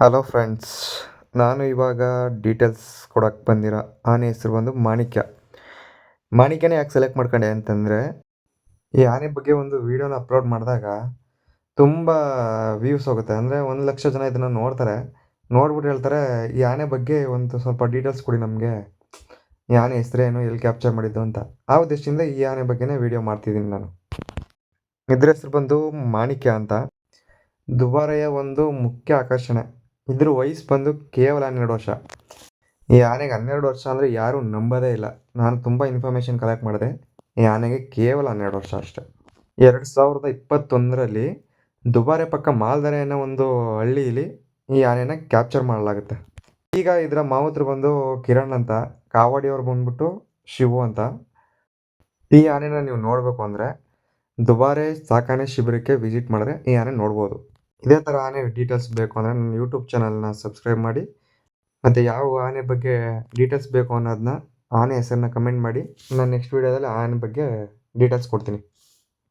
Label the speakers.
Speaker 1: Hello friends ನಾನು ಇವಾಗ details ಕೊಡೋಕ್ಕೆ ಬಂದಿರೋ ಆನೆ ಹೆಸರು ಬಂದು ಮಾಣಿಕ್ಯ. ಮಾಣಿಕ್ಯನೇ ಯಾಕೆ ಸೆಲೆಕ್ಟ್ ಮಾಡ್ಕೊಂಡೆ ಅಂತಂದರೆ, ಈ ಆನೆ ಬಗ್ಗೆ ಒಂದು ವೀಡಿಯೋನ ಅಪ್ಲೋಡ್ ಮಾಡಿದಾಗ ತುಂಬ ವ್ಯೂಸ್ ಹೋಗುತ್ತೆ. ಅಂದರೆ ಒಂದು ಲಕ್ಷ ಜನ ಇದನ್ನು ನೋಡ್ತಾರೆ. ನೋಡ್ಬಿಟ್ಟು ಹೇಳ್ತಾರೆ, ಈ ಆನೆ ಬಗ್ಗೆ ಒಂದು ಸ್ವಲ್ಪ ಡೀಟೇಲ್ಸ್ ಕೊಡಿ ನಮಗೆ. ಈ ಆನೆ ಹೆಸರೇನು ಎಲ್ಲಿ ಕ್ಯಾಪ್ಚರ್ ಮಾಡಿದ್ದು ಅಂತ. ಆ ಉದ್ದೇಶದಿಂದ ಈ ಆನೆ ಬಗ್ಗೆನೇ ವೀಡಿಯೋ ಮಾಡ್ತಿದ್ದೀನಿ ನಾನು. ಇದ್ರ ಹೆಸರು ಬಂದು ಮಾಣಿಕ್ಯ ಅಂತ. ದುಬಾರೆಯ ಒಂದು ಮುಖ್ಯ ಆಕರ್ಷಣೆ. ಇದ್ರ ವಯಸ್ಸು ಬಂದು ಕೇವಲ ಹನ್ನೆರಡು ವರ್ಷ. ಈ ಆನೆಗೆ ಹನ್ನೆರಡು ವರ್ಷ ಅಂದರೆ ಯಾರೂ ನಂಬೋದೇ ಇಲ್ಲ. ನಾನು ತುಂಬ ಇನ್ಫಾರ್ಮೇಷನ್ ಕಲೆಕ್ಟ್ ಮಾಡಿದೆ. ಈ ಆನೆಗೆ ಕೇವಲ ಹನ್ನೆರಡು ವರ್ಷ ಅಷ್ಟೆ. ಎರಡು ಸಾವಿರದ ಇಪ್ಪತ್ತೊಂದರಲ್ಲಿ ದುಬಾರೆ ಪಕ್ಕ ಮಾಲ್ದರೆ ಅನ್ನೋ ಒಂದು ಹಳ್ಳಿಯಲ್ಲಿ ಈ ಆನೆನ ಕ್ಯಾಪ್ಚರ್ ಮಾಡಲಾಗುತ್ತೆ. ಈಗ ಇದರ ಮಾವತ್ರ ಬಂದು ಕಿರಣ್ ಅಂತ ಕಾವಾಡಿಯವ್ರು ಬಂದ್ಬಿಟ್ಟು ಶಿವು ಅಂತ. ಈ ಆನೆನ ನೀವು ನೋಡಬೇಕು ಅಂದರೆ ದುಬಾರೆ ಸಾಕಾಣೆ ಶಿಬಿರಕ್ಕೆ ವಿಸಿಟ್ ಮಾಡಿದ್ರೆ ಈ ಆನೆ ನೋಡ್ಬೋದು. ಇದೇ ಥರ ಆನೆ ಡೀಟೇಲ್ಸ್ ಬೇಕು ಅಂದರೆ ನನ್ನ ಯೂಟ್ಯೂಬ್ ಚಾನಲ್ನ ಸಬ್ಸ್ಕ್ರೈಬ್ ಮಾಡಿ. ಮತ್ತು ಯಾವ ಆನೆ ಬಗ್ಗೆ ಡೀಟೇಲ್ಸ್ ಬೇಕು ಅನ್ನೋದನ್ನ ಆನೆ ಹೆಸರನ್ನ ಕಮೆಂಟ್ ಮಾಡಿ. ನಾನು ನೆಕ್ಸ್ಟ್ ವೀಡಿಯೋದಲ್ಲಿ ಆನೆ ಬಗ್ಗೆ ಡೀಟೇಲ್ಸ್ ಕೊಡ್ತೀನಿ.